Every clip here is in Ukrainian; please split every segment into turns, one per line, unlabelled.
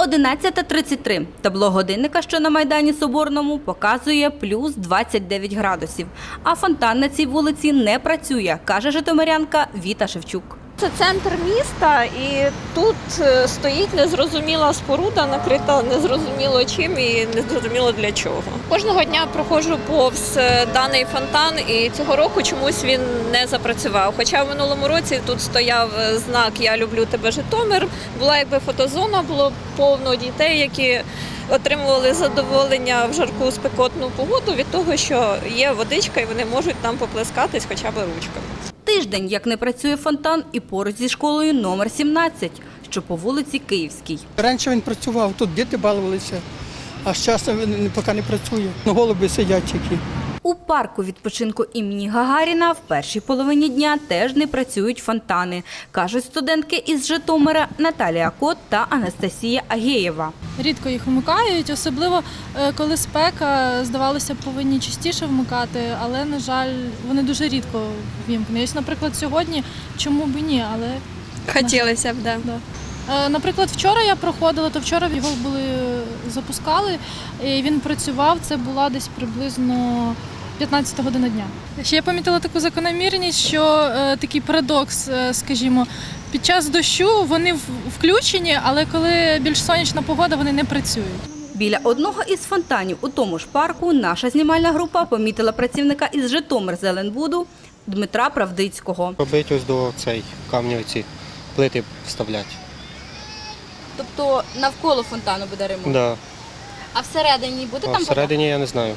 11.33. Табло годинника, що на Майдані Соборному, показує плюс 29 градусів. А фонтан на цій вулиці не працює, каже житомирянка Віта Шевчук.
Це центр міста, і тут е, стоїть незрозуміла споруда, накрита незрозуміло чим і незрозуміло для чого. Кожного дня проходжу повз е, даний фонтан, і цього року чомусь він не запрацював. Хоча в минулому році тут стояв е, знак Я люблю тебе, Житомир. Була якби фотозона, було повно дітей, які отримували задоволення в жарку спекотну погоду від того, що є водичка, і вони можуть там поплескатись хоча б ручками.
Тиждень, як не працює фонтан, і поруч зі школою номер 17, що по вулиці Київській.
Раніше він працював, тут діти балувалися, а з часом він поки не працює. Голуби сидять тільки.
У парку відпочинку імені Гагаріна в першій половині дня теж не працюють фонтани, кажуть студентки із Житомира Наталія Кот та Анастасія Агєєва.
Рідко їх вмикають, особливо е, коли спека, здавалося, б, повинні частіше вмикати, але, на жаль, вони дуже рідко вімкнені. Ось, наприклад, сьогодні чому б і ні, але
Хотілося б, да.
да. Е, Наприклад, вчора я проходила, то вчора його були запускали, і він працював. Це була десь приблизно 15 година дня. Ще я помітила таку закономірність, що е, такий парадокс, е, скажімо, під час дощу вони включені, але коли більш сонячна погода, вони не працюють.
Біля одного із фонтанів у тому ж парку наша знімальна група помітила працівника із Житомир Зеленбуду Дмитра Правдицького.
Робити ось до цей камні оці плити вставляти.
Тобто навколо фонтану буде ремонт.
Да.
А всередині буде
А всередині я не знаю.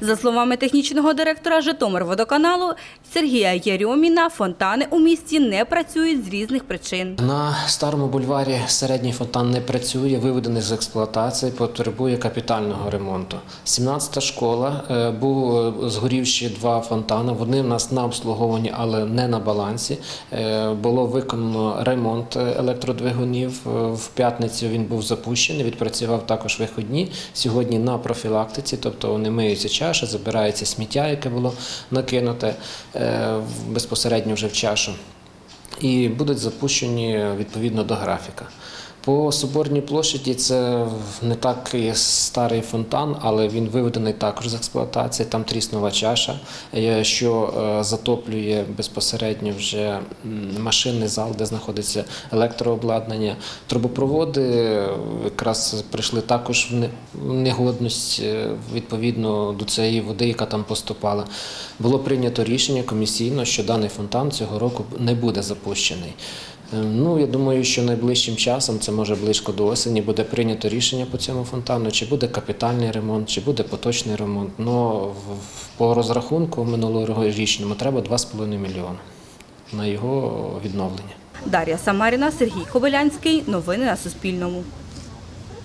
За словами технічного директора Житомирводоканалу Сергія Єрьоміна, фонтани у місті не працюють з різних причин.
На старому бульварі середній фонтан не працює, виведений з експлуатації, потребує капітального ремонту. 17-та школа е, був е, згорівші два фонтани. Вони в нас на обслуговуванні, але не на балансі. Е, Було виконано ремонт електродвигунів. В п'ятницю він був запущений, відпрацював також виходні. Сьогодні на профілактиці, тобто вони миються чаша, забирається сміття, яке було накинуте е, безпосередньо вже в чашу і будуть запущені відповідно до графіка. По Соборній площаді це не так старий фонтан, але він виведений також з експлуатації. Там тріснула чаша, е, що е, затоплює безпосередньо вже машинний зал, де знаходиться електрообладнання. Трубопроводи е, якраз прийшли також в негодність відповідно до цієї води, яка там поступала. Було прийнято рішення комісійно, що даний фонтан цього року не буде запущений. Е, Ну, я думаю, що найближчим часом, це може близько до осені, буде прийнято рішення по цьому фонтану, чи буде капітальний ремонт, чи буде поточний ремонт. Ну, по розрахунку минулорічному треба 2,5 мільйони на його відновлення.
Дар'я Самаріна, Сергій Кобилянський. Новини на Суспільному.